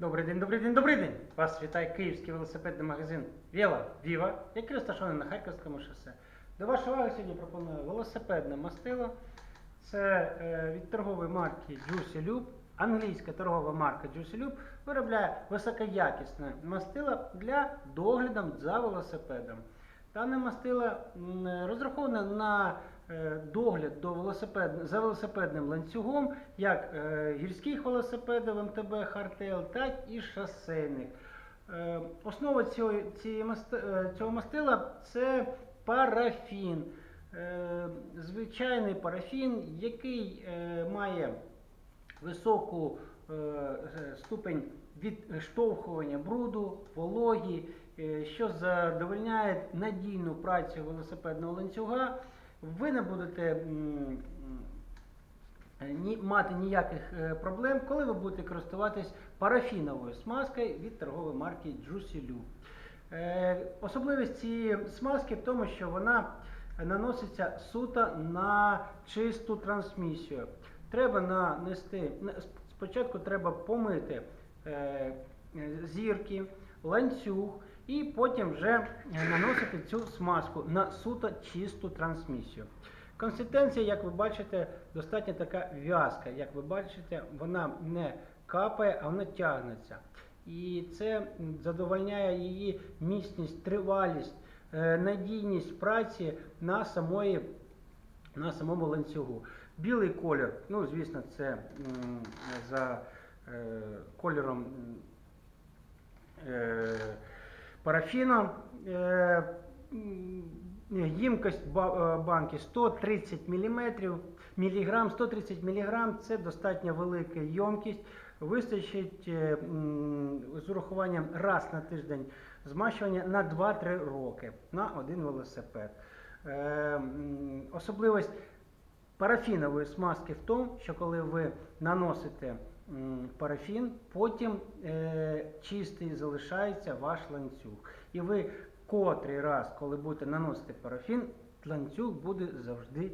Добрий день, добрий день, добрий день! Вас вітає київський велосипедний магазин Віла Віва, який розташований на Харківському шосе. До вашої уваги сьогодні пропоную велосипедне мастило. Це е, від торгової марки Juicy Loop. Англійська торгова марка Juicy Loop виробляє високоякісне мастило для догляду за велосипедом. Дане мастило розраховане на догляд до велосипед... за велосипедним ланцюгом, як е, гірських велосипедів МТБ Hardtail, так і шосейних. Е, Основа цього, е, цього мастила це парафін. Е, Звичайний парафін, який е, має високу е, е, ступень відштовхування бруду, вологі, е, що задовольняє надійну працю велосипедного ланцюга. Ви не будете мати ніяких е, проблем, коли ви будете користуватись парафіновою смазкою від торгової марки Juicy Loop. Е, Особливість цієї смазки в тому, що вона наноситься суто на чисту трансмісію. Треба нанести спочатку треба помити е, зірки, ланцюг, і потім вже е, наносити цю смазку на суто чисту трансмісію. Консистенція, як ви бачите, достатньо така в'язка. Як ви бачите, вона не капає, а вона тягнеться. І це задовольняє її міцність, тривалість, е, надійність праці на самої на самому ланцюгу. Білий колір, ну звісно, це за е, кольором е, парафіну. Е, м, Ємкость е, банки 130 мм, міліграм, 130 мг це достатньо велика ємкість. Вистачить е, з урахуванням раз на тиждень змащування на 2-3 роки на один велосипед. Е, Особливість парафінової смазки в тому, що коли ви наносите парафін, потім е, чистий залишається ваш ланцюг. І ви котрий раз, коли будете наносити парафін, ланцюг буде завжди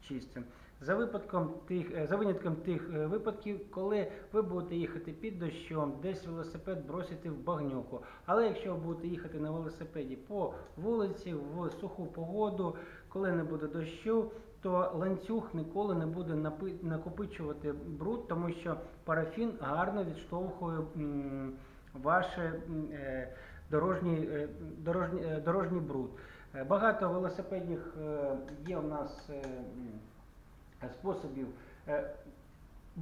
чистим. За випадком тих, е, за винятком тих е, випадків, коли ви будете їхати під дощом, десь велосипед бросити в багнюку. Але якщо ви будете їхати на велосипеді по вулиці в суху погоду, коли не буде дощу, то ланцюг ніколи не буде накопичувати бруд, тому що парафін гарно відштовхує м, е, дорожній, дорожній, е, дорожній бруд. Багато велосипедних є у нас способів. Е,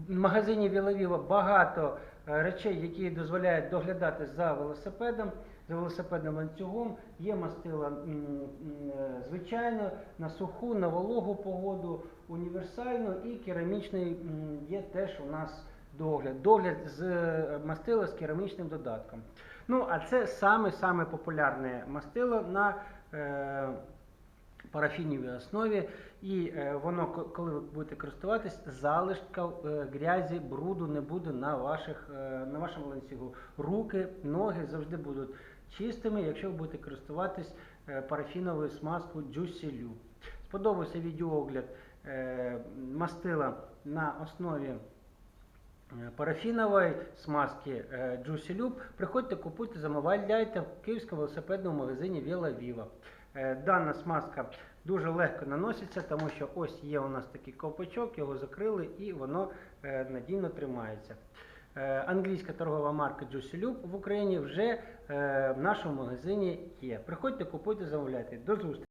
В магазині Вілавіва багато е, речей, які дозволяють доглядати за велосипедом, за велосипедним ланцюгом. Є мастила е, звичайно, на суху, на вологу погоду, універсальну і керамічний є теж у нас догляд. Догляд з е, мастила з керамічним додатком. Ну, а це саме-саме популярне мастило на е, парафінівій основі, і е, воно, коли ви будете користуватись, залишка е, грязі, бруду не буде на, ваших, е, на вашому ланцюгу. Руки, ноги завжди будуть чистими, якщо ви будете користуватись парафіновою смазкою Juicy. Сподобався відеоогляд мастила на основі парафінової смазки Juicy Loop. Приходьте, купуйте, замовляйте в київському велосипедному магазині Віла Віва. Е, Дана смазка дуже легко наноситься, тому що ось є у нас такий ковпачок, його закрили і воно е, надійно тримається. Е, Англійська торгова марка Juicy в Україні вже в нашому магазині є. Приходьте, купуйте, замовляйте. До зустрічі!